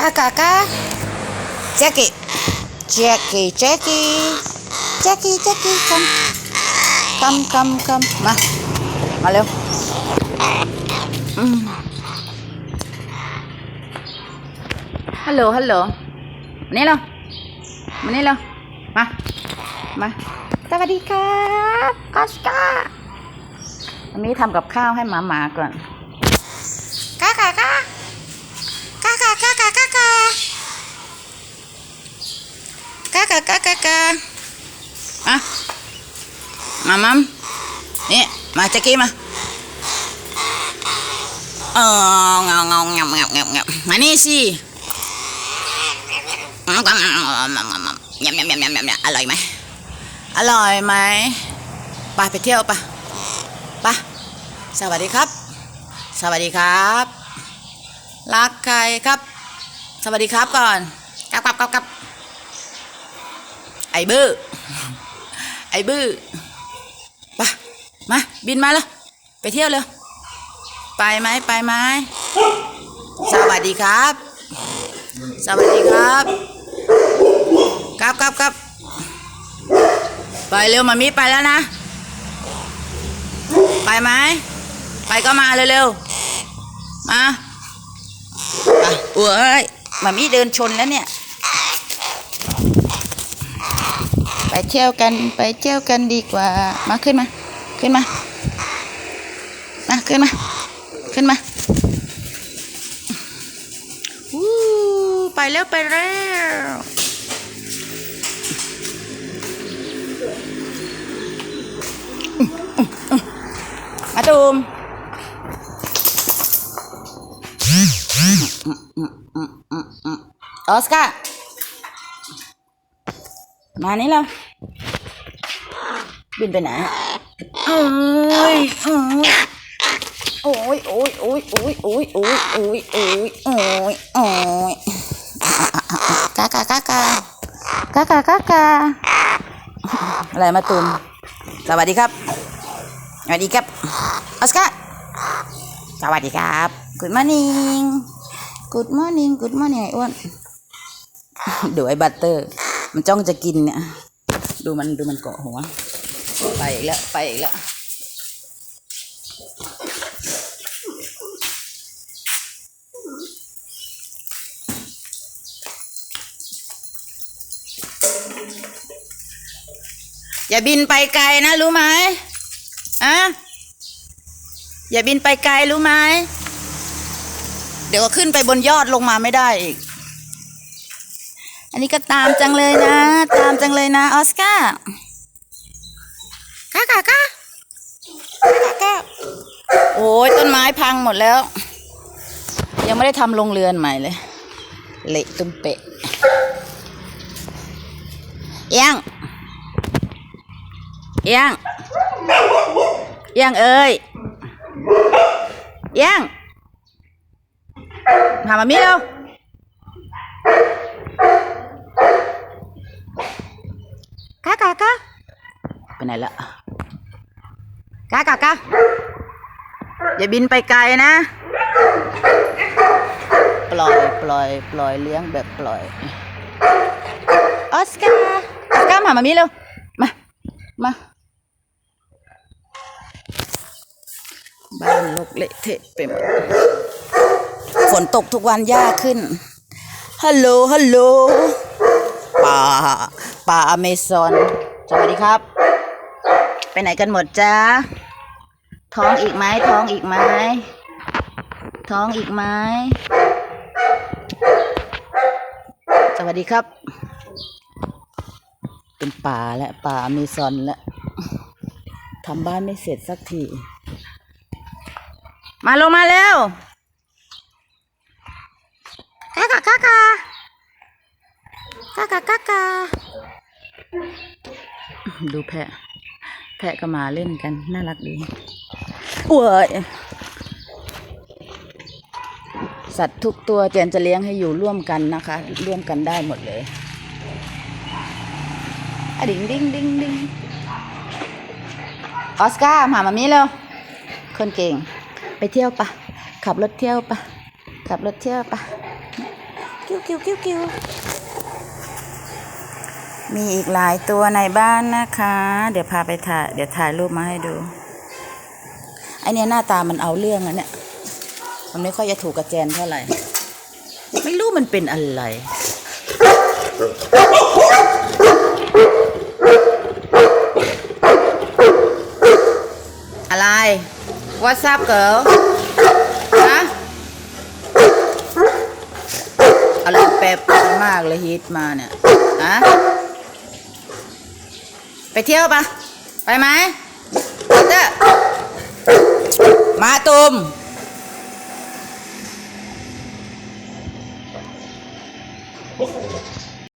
Kakak, kakak. Jackie. Jackie, Jackie. Jackie, Jackie, come. Come, come, come. Mà. Mà leo. Mm. Hello, hello. Mình đi luôn. Mình đi làm gặp khao hay Mà. Mà. สวัสดีครับออสการ์วันนี้ทำกับข้าวให้หมาหมาก่อนากากากากาอะมามัมนี่มาจ็กกี้มาเออเงาเงาเงาเงาเงาเงามานี่สิยำยำยำยำยำอร่อยไหมอร่อยไหมไปไปเที่ยวปะไปสวัสดีครับ สวัสดีครับ รักใครครับ สวัสดีครับก่อนกลับกลับกับกับ ไอ้บื้อไอ้บื้อไปมาบินมาแล้วไปเที่ยวเลยไปไหมไปไหมสวัสดีครับ สวัสดีครับ ครับครับครับไปเร็วมามิไปแล้วนะ ไปไหมไปก็มาเร็วๆมาไปเอ้ยมามิเดินชนแล้วเนี่ย ไป เที่ยวกันไปเที่ยวกันดีกว่า มาขึ้นมา ขึ้นมา มาขึ้นมา ขึ้นมาวู้ไปแล้วไปแล้วมาตูมออสการ์มานี่เรา บินไปไหนโอ้ยโอ้ยโอ้ยโอ้ยโอ้ยโอ้ยโอ้ยโอ้ยโอ้ยโอ้ยโอ้ยกากากากากากากากาอะไรมาตูมสวัสดีครับ สวัสดีครับออสการ์สวัสดีครับ Good morning Good morning Good morning ไอ้อ้วนเดูไอ้บัตเตอร์ มันจ้องจะกินเนี่ย ดูมันดูมันเกาะหัว ไปอีกแล้ว ไปอีกแล้ว อย่าบินไปไกลนะ รู้ไหมอะอย่าบินไปไกลรู้ไหม เดี๋ยวขึ้นไปบนยอดลงมาไม่ได้อีก อันนี้ก็ตามจังเลยนะ ตามจังเลยนะออสการ์ก้าก้าก้าก้าก้าโอ้ยต้นไม้พังหมดแล้ว ยังไม่ได้ทำโรงเรือนใหม่เลย เละตุ้มเปะเอียงเอียงเอียงเอ้ยเอียงหามามีเร็วก้าก้าก้า ไปไหนละก้าก้าก้าอย่าบินไปไกลนะ ปล่อยปล่อยปล่อยเลี้ยงแบบปล่อยออสการ์ออสการ์มามามีเร็วมามาบ้านลกเละเทะไปหมดฝนตกทุกวันยากขึ้น ฮัลโหล ฮัลโหล ป่า ป่าอเมซอน สวัสดีครับ ไปไหนกันหมดจ้าท้องอีกไหมท้องอีกไหมท้องอีกไหมสวัสดีครับ เป็นป่าและป่ามีซอนแล้วทำบ้านไม่เสร็จสักที มาลงมาเร็วกากากากากากากาดูแพะ แพะก็มาเล่นกัน น่ารักดีอวยสัตว์ทุกตัวเจนจะเลี้ยงให้อยู่ร่วมกันนะคะ ร่วมกันได้หมดเลยอะดิงดิงดิงดิงออสการ์มามามีเร็วคนเก่ง ไปเที่ยวปะ ขับรถเที่ยวปะ ขับรถเที่ยวปะ กิ้วกิ้วกิ้วกิ้ว มีอีกหลายตัวในบ้านนะคะ เดี๋ยวพาไปถ่าย เดี๋ยวถ่ายรูปมาให้ดูไอเนี้ยหน้าตามันเอาเรื่องอะเนี่ยมันไม่ค่อยจะถูกกระแจนเท่าไหร่ ไม่รู้มันเป็นอะไรอะไร What's up girl ฮะอะไรแปรปรวนมากเลยฮิตมาเนี่ย ฮะ ไปเที่ยวปะไปไหมเจ้มาตุมโอ้